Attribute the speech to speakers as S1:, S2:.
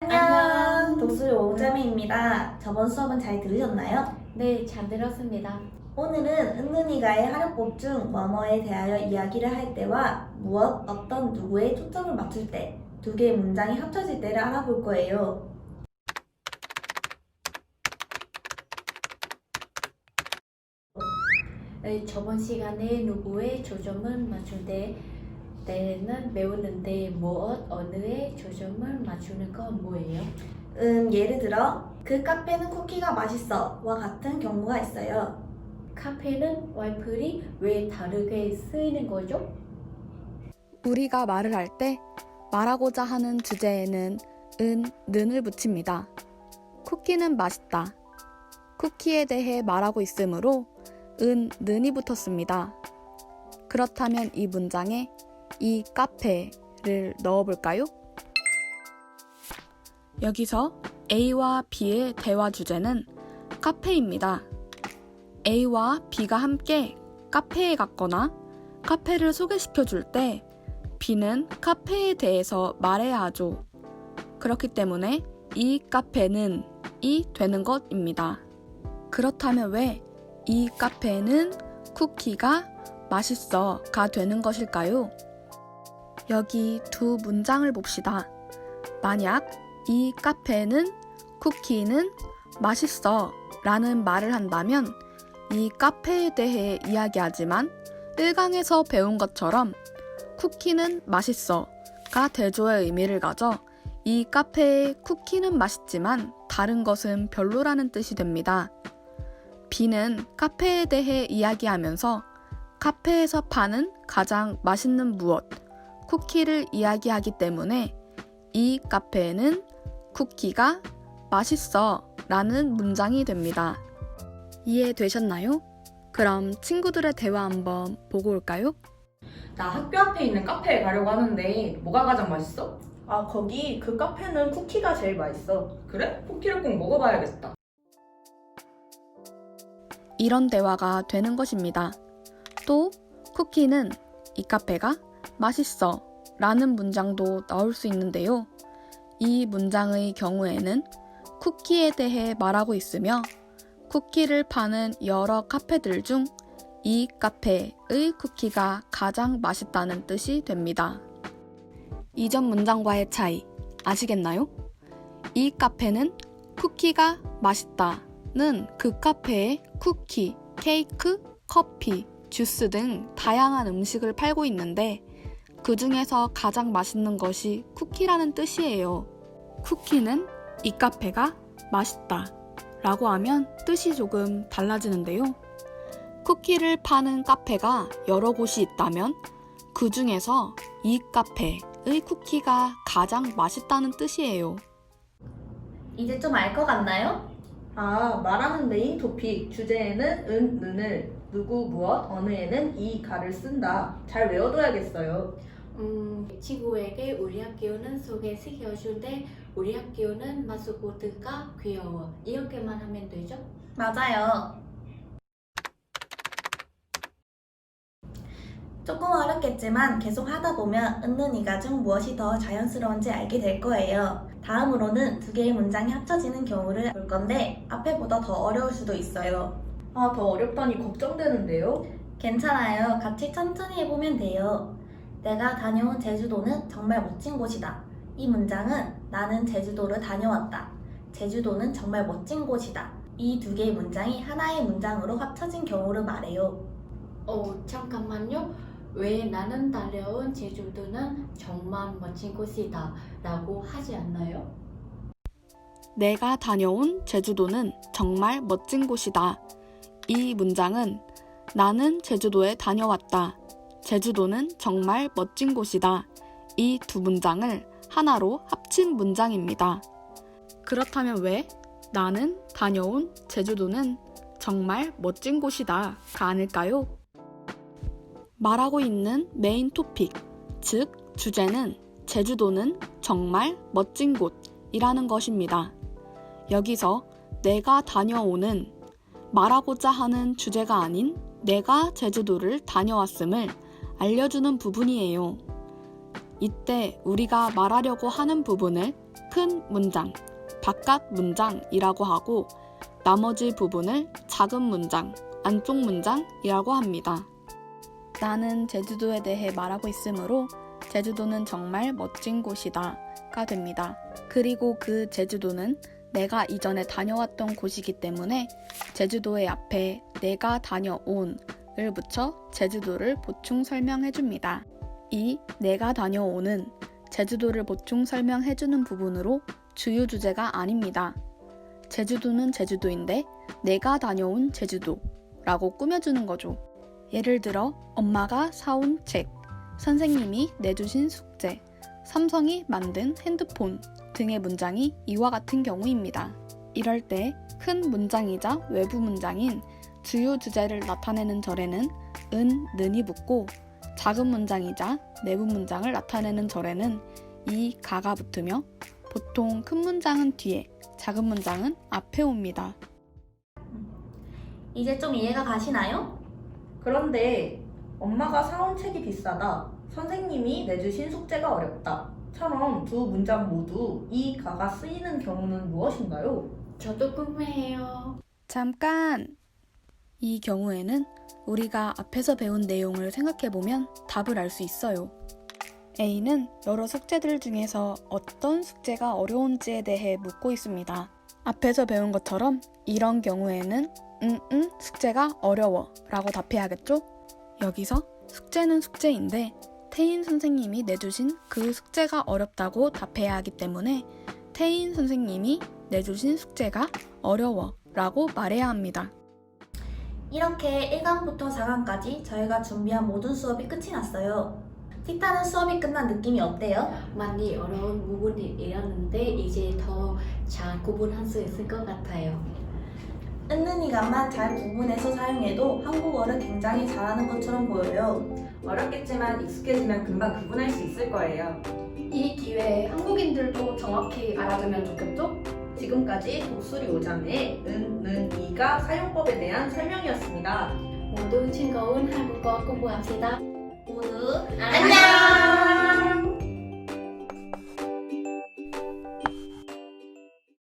S1: 안녕, 독수리 오자매입니다. 저번 수업은 잘 들으셨나요?
S2: 네, 잘 들었습니다.
S1: 오늘은 은근이가의 활용법 중 뭐뭐에 대하여 이야기를 할 때와 무엇, 어떤 누구에 초점을 맞출 때 두 개의 문장이 합쳐질 때를 알아볼 거예요.
S2: 저번 시간에 누구의 초점을 맞출 때 때는 배웠는데 무엇, 어느에 초점을 맞추는 건 뭐예요?
S1: 음, 예를 들어 그 카페는 쿠키가 맛있어 와 같은 경우가 있어요.
S2: 카페는 와이플이 왜 다르게 쓰이는 거죠?
S3: 우리가 말을 할 때 말하고자 하는 주제에는 은, 는을 붙입니다. 쿠키는 맛있다. 쿠키에 대해 말하고 있으므로 은, 는이 붙었습니다. 그렇다면 이 문장에 이 카페를 넣어볼까요? 여기서 A와 B의 대화 주제는 카페입니다. A와 B가 함께 카페에 갔거나 카페를 소개시켜 줄 때 B는 카페에 대해서 말해야 하죠. 그렇기 때문에 이 카페는 이 되는 것입니다. 그렇다면 왜 이 카페는 쿠키가 맛있어가 되는 것일까요? 여기 두 문장을 봅시다. 만약 이 카페는 쿠키는 맛있어 라는 말을 한다면 이 카페에 대해 이야기하지만 1강에서 배운 것처럼 쿠키는 맛있어가 대조의 의미를 가져 이 카페의 쿠키는 맛있지만 다른 것은 별로라는 뜻이 됩니다. B는 카페에 대해 이야기하면서 카페에서 파는 가장 맛있는 무엇, 쿠키를 이야기하기 때문에 이 카페에는 쿠키가 맛있어 라는 문장이 됩니다. 이해되셨나요? 그럼 친구들의 대화 한번 보고 올까요?
S4: 나 학교 앞에 있는 카페에 가려고 하는데 뭐가 가장 맛있어?
S1: 아, 거기 그 카페는 쿠키가 제일 맛있어.
S4: 그래? 쿠키를 꼭 먹어봐야겠다.
S3: 이런 대화가 되는 것입니다. 또 쿠키는 이 카페가 맛있어 라는 문장도 나올 수 있는데요. 이 문장의 경우에는 쿠키에 대해 말하고 있으며 쿠키를 파는 여러 카페들 중 이 카페의 쿠키가 가장 맛있다는 뜻이 됩니다. 이전 문장과의 차이 아시겠나요? 이 카페는 쿠키가 맛있다는 그 카페에 쿠키, 케이크, 커피, 주스 등 다양한 음식을 팔고 있는데 그 중에서 가장 맛있는 것이 쿠키라는 뜻이에요. 쿠키는 이 카페가 맛있다 라고 하면 뜻이 조금 달라지는데요. 쿠키를 파는 카페가 여러 곳이 있다면 그 중에서 이 카페의 쿠키가 가장 맛있다는 뜻이에요.
S1: 이제 좀 알 것 같나요? 아, 말하는 메인 토픽 주제에는 은, 는을 누구, 무엇, 어느에는 이, 가를 쓴다. 잘 외워둬야겠어요.
S2: 음, 친구에게 우리 학교는 소개시켜준데 우리 학교는 마스코트가 귀여워. 이렇게만 하면 되죠?
S1: 맞아요. 조금 어렵겠지만 계속 하다 보면 은는이가 중 무엇이 더 자연스러운지 알게 될 거예요. 다음으로는 두 개의 문장이 합쳐지는 경우를 볼 건데 앞에보다 더 어려울 수도 있어요.
S4: 아, 더 어렵다니 걱정되는데요?
S1: 괜찮아요. 같이 천천히 해보면 돼요. 내가 다녀온 제주도는 정말 멋진 곳이다. 이 문장은 나는 제주도를 다녀왔다. 제주도는 정말 멋진 곳이다. 이 두 개의 문장이 하나의 문장으로 합쳐진 경우를 말해요.
S2: 어, 잠깐만요. 왜 나는 달려온 제주도는 정말 멋진 곳이다 라고 하지 않나요?
S3: 내가 다녀온 제주도는 정말 멋진 곳이다. 이 문장은 나는 제주도에 다녀왔다. 제주도는 정말 멋진 곳이다. 이 두 문장을 하나로 합친 문장입니다. 그렇다면 왜 나는 다녀온 제주도는 정말 멋진 곳이다가 아닐까요? 말하고 있는 메인 토픽, 즉 주제는 제주도는 정말 멋진 곳이라는 것입니다. 여기서 내가 다녀오는 말하고자 하는 주제가 아닌 내가 제주도를 다녀왔음을 알려주는 부분이에요. 이때 우리가 말하려고 하는 부분을 큰 문장, 바깥 문장이라고 하고 나머지 부분을 작은 문장, 안쪽 문장이라고 합니다. 나는 제주도에 대해 말하고 있으므로 제주도는 정말 멋진 곳이다가 됩니다. 그리고 그 제주도는 내가 이전에 다녀왔던 곳이기 때문에 제주도의 앞에 내가 다녀온을 붙여 제주도를 보충 설명해 줍니다. 이 내가 다녀온은 제주도를 보충 설명해 주는 부분으로 주요 주제가 아닙니다. 제주도는 제주도인데 내가 다녀온 제주도라고 꾸며주는 거죠. 예를 들어 엄마가 사온 책, 선생님이 내주신 숙제, 삼성이 만든 핸드폰 등의 문장이 이와 같은 경우입니다. 이럴 때 큰 문장이자 외부 문장인 주요 주제를 나타내는 절에는 은, 는이 붙고 작은 문장이자 내부 문장을 나타내는 절에는 이, 가가 붙으며 보통 큰 문장은 뒤에, 작은 문장은 앞에 옵니다.
S1: 이제 좀 이해가 가시나요?
S4: 그런데 엄마가 사온 책이 비싸다. 선생님이 내주신 숙제가 어렵다. 처럼 두 문장 모두 이 가가 쓰이는 경우는 무엇인가요?
S2: 저도 궁금해요.
S3: 잠깐! 이 경우에는 우리가 앞에서 배운 내용을 생각해보면 답을 알 수 있어요. A는 여러 숙제들 중에서 어떤 숙제가 어려운지에 대해 묻고 있습니다. 앞에서 배운 것처럼 이런 경우에는 응, 응, 숙제가 어려워 라고 답해야겠죠? 여기서 숙제는 숙제인데 태인 선생님이 내주신 그 숙제가 어렵다고 답해야 하기 때문에 태인 선생님이 내주신 숙제가 어려워 라고 말해야 합니다.
S1: 이렇게 1강부터 4강까지 저희가 준비한 모든 수업이 끝이 났어요. 티타는 수업이 끝난 느낌이 어때요?
S2: 많이 어려운 부분이었는데 이제 더 잘 구분할 수 있을 것 같아요.
S1: 은는이가만 잘 구분해서 사용해도 한국어를 굉장히 잘하는 것처럼 보여요.
S4: 어렵겠지만 익숙해지면 금방 구분할 수 있을 거예요.
S5: 이 기회에 한국인들도 정확히 알아두면 좋겠죠?
S4: 지금까지 독수리 오자매의 은, 는, 이가 사용법에 대한 설명이었습니다.
S2: 모두 즐거운 한국어 공부합시다.
S1: 모두
S2: 안녕!